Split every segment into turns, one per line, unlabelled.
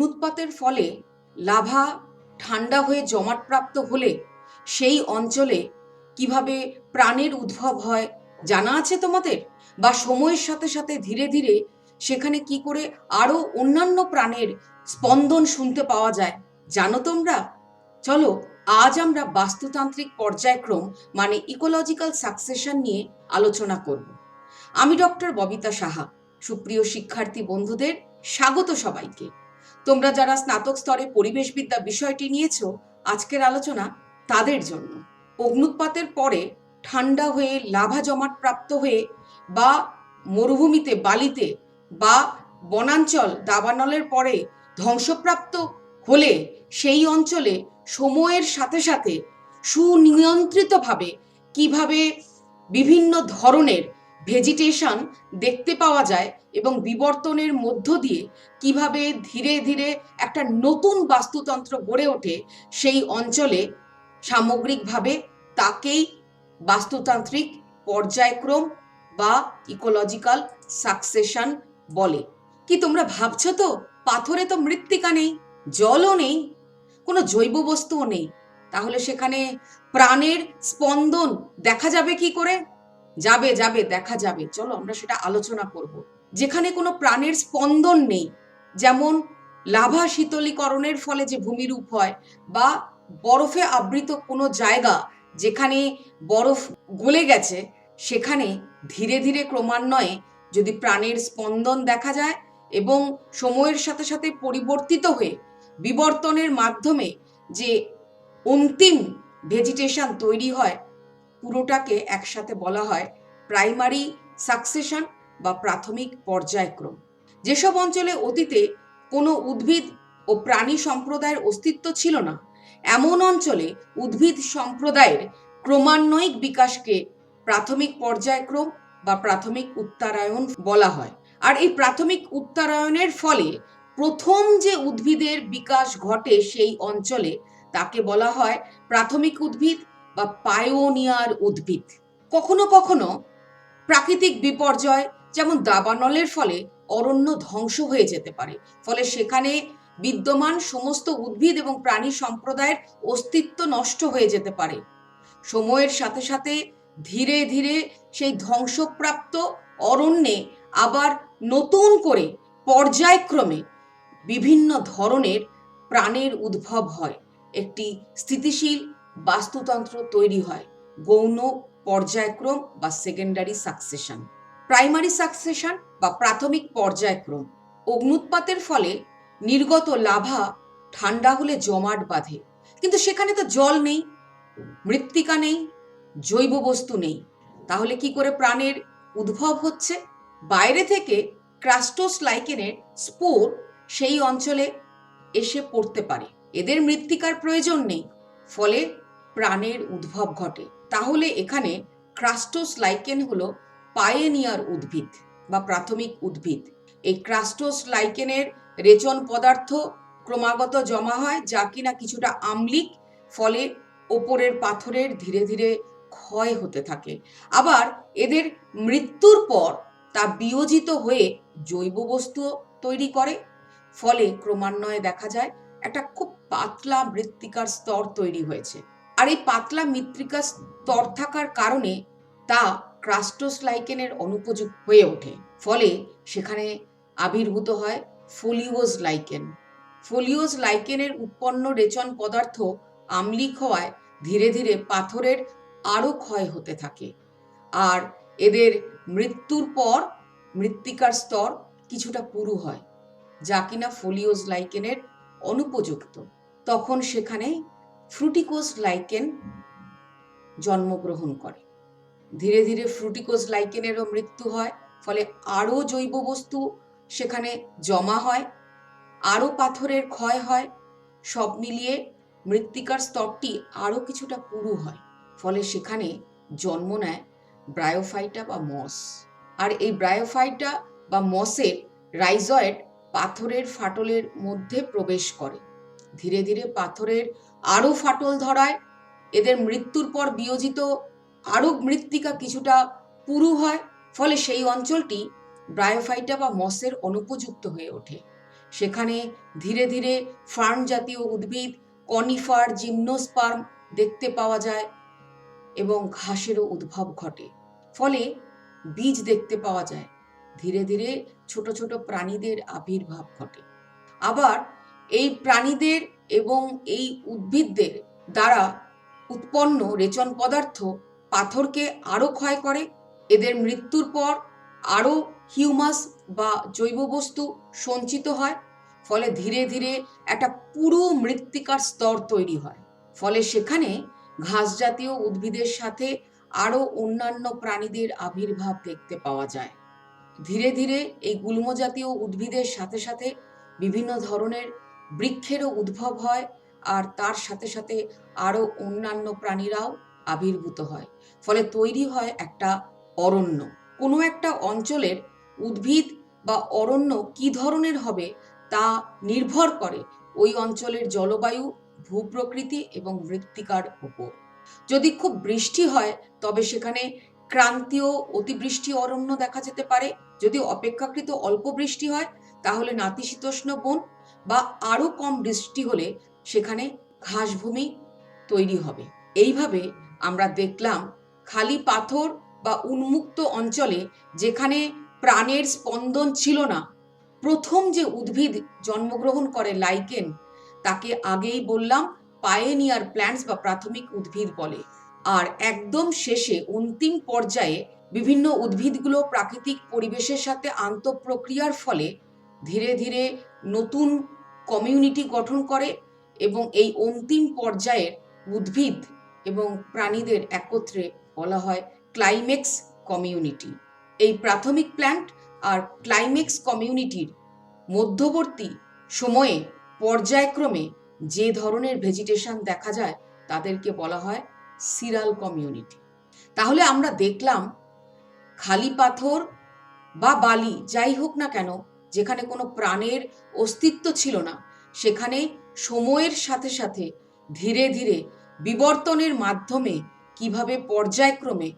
অগ্নুৎপাতের ফলে লাভা ঠান্ডা হয়ে জমাটপ্রাপ্ত হলে সেই অঞ্চলে কীভাবে প্রাণের উদ্ভব হয় জানা আছে তোমাদের? বা সময়ের সাথে সাথে ধীরে ধীরে সেখানে কি করে আরও অন্যান্য প্রাণের স্পন্দন শুনতে পাওয়া যায়, জানো তোমরা? চলো, আজ আমরা বাস্তুতান্ত্রিক পর্যায়ক্রম মানে ইকোলজিক্যাল সাকসেশন নিয়ে আলোচনা করব। আমি ডক্টর ববিতা সাহা, সুপ্রিয় শিক্ষার্থী বন্ধুদের স্বাগত সবাইকে। তোমরা যারা স্নাতক স্তরে পরিবেশবিদ্যা বিষয়টি নিয়েছ, আজকের আলোচনা তাদের জন্য। অগ্নুৎপাতের পরে ঠান্ডা হয়ে লাভা জমাট প্রাপ্ত হয়ে বা মরুভূমিতে বালিতে বা বনাঞ্চল দাবানলের পরে ধ্বংসপ্রাপ্ত হলে সেই অঞ্চলে সময়ের সাথে সাথে সুনিয়ন্ত্রিতভাবে কীভাবে বিভিন্ন ধরনের ভেজিটেশন দেখতে পাওয়া যায় এবং বিবর্তনের মধ্য দিয়ে কীভাবে ধীরে ধীরে একটা নতুন বাস্তুতন্ত্র গড়ে ওঠে সেই অঞ্চলে সামগ্রিকভাবে তাকেই বাস্তুতান্ত্রিক পর্যায়ক্রম বা ইকোলজিক্যাল সাকসেশন বলে। কি তোমরা ভাবছ তো? পাথরে তো মৃত্তিকা নেই, জলও নেই, কোনো জৈব বস্তুও নেই। তাহলে সেখানে প্রাণের স্পন্দন দেখা যাবে কি করে? যাবে যাবে, দেখা যাবে। চলো আমরা সেটা আলোচনা করব। যেখানে কোনো প্রাণের স্পন্দন নেই, যেমন লাভা শীতলীকরণের ফলে যে ভূমিরূপ হয় বা বরফে আবৃত কোনো জায়গা যেখানে বরফ গলে গেছে, সেখানে ধীরে ধীরে ক্রমান্বয়ে যদি প্রাণের স্পন্দন দেখা যায় এবং সময়ের সাথে সাথে পরিবর্তিত হয়ে বিবর্তনের মাধ্যমে যে অন্তিম ভেজিটেশন তৈরি হয় পুরোটাকে একসাথে বলা হয় প্রাইমারি সাকসেশন বা প্রাথমিক পর্যায়ক্রম। যেসব অঞ্চলে অতীতে কোনো উদ্ভিদ ও প্রাণী সম্প্রদায়ের অস্তিত্ব ছিল না, এমন অঞ্চলে উদ্ভিদ সম্প্রদায়ের ক্রমান্বয়িক বিকাশকে প্রাথমিক পর্যায়ক্রম বা প্রাথমিক উত্তরায়ণ বলা হয়। আর এই প্রাথমিক উত্তরায়ণের ফলে প্রথম যে উদ্ভিদের বিকাশ ঘটে সেই অঞ্চলে তাকে বলা হয় প্রাথমিক উদ্ভিদ বা পায়োনিয়ার উদ্ভিদ। কখনো কখনো প্রাকৃতিক বিপর্যয়, যেমন দাবানলের ফলে অরণ্য ধ্বংস হয়ে যেতে পারে। ফলে সেখানে বিদ্যমান সমস্ত উদ্ভিদ এবং প্রাণী সম্প্রদায়ের অস্তিত্ব নষ্ট হয়ে যেতে পারে। সময়ের সাথে সাথে ধীরে ধীরে সেই ধ্বংসপ্রাপ্ত অরণ্যে আবার নতুন করে পর্যায়ক্রমে বিভিন্ন ধরনের প্রাণের উদ্ভব হয়। একটি স্থিতিশীল বাস্তুতন্ত্র তৈরি হয়, গৌণ, পর্যায়ক্রম বা সেকেন্ডারি সাকসেশন প্রাইমারি সাকসেশন বা প্রাথমিক পর্যায়ক্রম। অগ্নুৎপাতের ফলে নির্গত লাভা ঠান্ডা হলে জমাট বাঁধে। কিন্তু সেখানে তো জল নেই, মৃত্তিকা নেই, জৈব বস্তু নেই। তাহলে কি করে প্রাণের উদ্ভব হচ্ছে? বাইরে থেকে ক্রাস্টোস লাইকেনের স্পোর সেই অঞ্চলে এসে পড়তে পারে। এদের মৃত্তিকার প্রয়োজন নেই। ফলে প্রাণের উদ্ভব ঘটে। তাহলে এখানে ক্রাস্টোস লাইকেন হলো পায়েনিয়ার উদ্ভিদ বা প্রাথমিক উদ্ভিদ। এই ক্রাস্টোস লাইকেনের রেচন পদার্থ ক্রমাগত জমা হয় যা কিনা কিছুটা আম্লিক, ফলে ওপরের পাথরের ধীরে ধীরে ক্ষয় হতে থাকে। আবার এদের মৃত্যুর পর তা বিয়োজিত হয়ে জৈব বস্তু তৈরি করে, ফলে ক্রমান্বয়ে দেখা যায় একটা খুব পাতলা মৃত্তিকার স্তর তৈরি হয়েছে। আর এই পাতলা মৃত্তিকার স্তর থাকার কারণে তা ক্রাস্টোস লাইকেনের অনুপযুক্ত হয়ে ওঠে। ফলে সেখানে আবির্ভূত হয় ফোলিওজ লাইকেন ফোলিওজ লাইকেনের উৎপন্ন রেচন পদার্থ আম্লিক হওয়ায় ধীরে ধীরে পাথরের আরও ক্ষয় হতে থাকে। আর এদের মৃত্যুর পর মৃত্তিকার স্তর কিছুটা পুরু হয়, যা কিনা ফোলিওজ লাইকেনের অনুপযুক্ত। তখন সেখানে ফ্রুটিকোজ লাইকেন জন্মগ্রহণ করে। ধীরে ধীরে ফ্রুটিকোজ লাইকেনেরও মৃত্যু হয়, ফলে আরও জৈব বস্তু সেখানে জমা হয়, আরও পাথরের ক্ষয় হয়, সব মিলিয়ে মৃত্তিকার স্তরটি আরও কিছুটা পুরু হয়, ফলে সেখানে জন্ম নেয় ব্রায়োফাইটা বা মস। আর এই ব্রায়োফাইটা বা মসের রাইজয়েড পাথরের ফাটলের মধ্যে প্রবেশ করে। ধীরে ধীরে পাথরের আরও ফাটল ধরায়। এদের মৃত্যুর পর বিয়োজিত আরও মৃত্তিকা কিছুটা পুরু হয়, ফলে সেই অঞ্চলটি ব্রায়োফাইটা বা মসের অনুপযুক্ত হয়ে ওঠে। সেখানে ধীরে ধীরে ফার্ন জাতীয় উদ্ভিদ, কনিফার, জিমনোস্পার্ম দেখতে পাওয়া যায় এবং ঘাসেরও উদ্ভব ঘটে। ফলে বীজ দেখতে পাওয়া যায়। ধীরে ধীরে ছোট ছোট প্রাণীদের আবির্ভাব ঘটে। আবার এই প্রাণীদের এবং এই উদ্ভিদদের দ্বারা উৎপন্ন রেচন পদার্থ পাথরকে আরও ক্ষয় করে। এদের মৃত্যুর পর আরও হিউমাস বা জৈব বস্তু সঞ্চিত হয়, ফলে ধীরে ধীরে একটা পুরো মৃত্তিকার স্তর তৈরি হয়। ফলে সেখানে ঘাস জাতীয় উদ্ভিদের সাথে আরও অন্যান্য প্রাণীদের আবির্ভাব দেখতে পাওয়া যায়। ধীরে ধীরে এই গুল্ম জাতীয় উদ্ভিদের সাথে সাথে বিভিন্ন ধরনের বৃক্ষেরও উদ্ভব হয় আর তার সাথে সাথে আরও অন্যান্য প্রাণীরাও আবির্ভূত হয়। ফলে তৈরি হয় একটা অরণ্য। কোনো একটা অঞ্চলের উদ্ভিদ বা অরণ্য কি ধরনের হবে তা নির্ভর করে ওই অঞ্চলের জলবায়ু, ভূপ্রকৃতি এবং মৃত্তিকার উপর যদি খুব বৃষ্টি হয়, তবে সেখানে ক্রান্তীয় অতিবৃষ্টি অরণ্য দেখা যেতে পারে। যদি অপেক্ষাকৃত অল্প বৃষ্টি হয়, তাহলে নাতিশীতোষ্ণ বন বা আরও কম বৃষ্টি হলে সেখানে ঘাসভূমি তৈরি হবে। এইভাবে আমরা দেখলাম খালি পাথর বা উন্মুক্ত অঞ্চলে যেখানে প্রাণের স্পন্দন ছিল না, প্রথম যে উদ্ভিদ জন্মগ্রহণ করে লাইকেন, তাকে আগেই বললাম পায়েনিয়ার প্ল্যান্টস বা প্রাথমিক উদ্ভিদ বলে। আর একদম শেষে, অন্তিম পর্যায়ে বিভিন্ন উদ্ভিদগুলো প্রাকৃতিক পরিবেশের সাথে আন্তঃপ্রক্রিয়ার ফলে ধীরে ধীরে নতুন কমিউনিটি গঠন করে এবং এই অন্তিম পর্যায়ের উদ্ভিদ এবং প্রাণীদের একত্রে বলা হয় ক্লাইমেক্স কমিউনিটি এই প্রাথমিক প্ল্যান্ট আর ক্লাইমেক্স কমিউনিটির মধ্যবর্তী সময়ে পর্যায়ক্রমে যে ধরনের ভেজিটেশন দেখা যায়, তাদেরকে বলা হয় সিরাল কমিউনিটি তাহলে আমরা দেখলাম খালি পাথর বা বালি, যাই হোক না কেন যেখানে কোনো প্রাণের অস্তিত্ব ছিল না, সেখানে সময়ের সাথে সাথে ধীরে ধীরে বিবর্তনের মাধ্যমে কীভাবে পর্যায়ক্রমে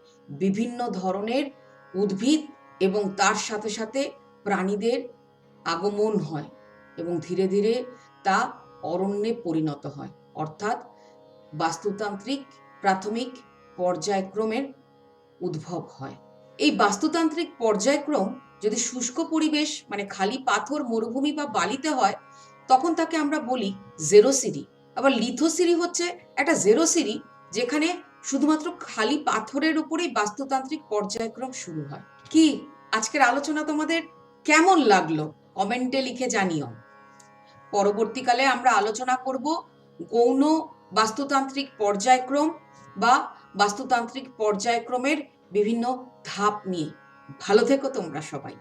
বিভিন্ন ধরনের উদ্ভিদ এবং তার সাথে সাথে প্রাণীদের আগমন হয় এবং ধীরে ধীরে তা অরণ্যে পরিণত হয়। অর্থাৎ বাস্তুতান্ত্রিক প্রাথমিক পর্যায়ক্রমের উদ্ভব হয়। এই বাস্তুতান্ত্রিক পর্যায়ক্রম যদি শুষ্ক পরিবেশ মানে খালি পাথর মরুভূমি বা বালিতে হয়, তখন তাকে আমরা বলি জেরোসিরি আবার লিথোসিরি হচ্ছে একটা জেরোসিরি যেখানে শুধুমাত্র খালি পাথরের উপরেই বাস্তুতান্ত্রিক পর্যায়ক্রম শুরু হয়। কি? আজকের আলোচনা তোমাদের কেমন লাগল? কমেন্টে লিখে জানিও। পরবর্তীকালে আমরা আলোচনা করব গৌণ বাস্তুতান্ত্রিক পর্যায়ক্রম বা বাস্তুতান্ত্রিক পর্যায়ক্রমের বিভিন্ন ধাপ নিয়ে। ভালো থেকো তোমরা সবাই।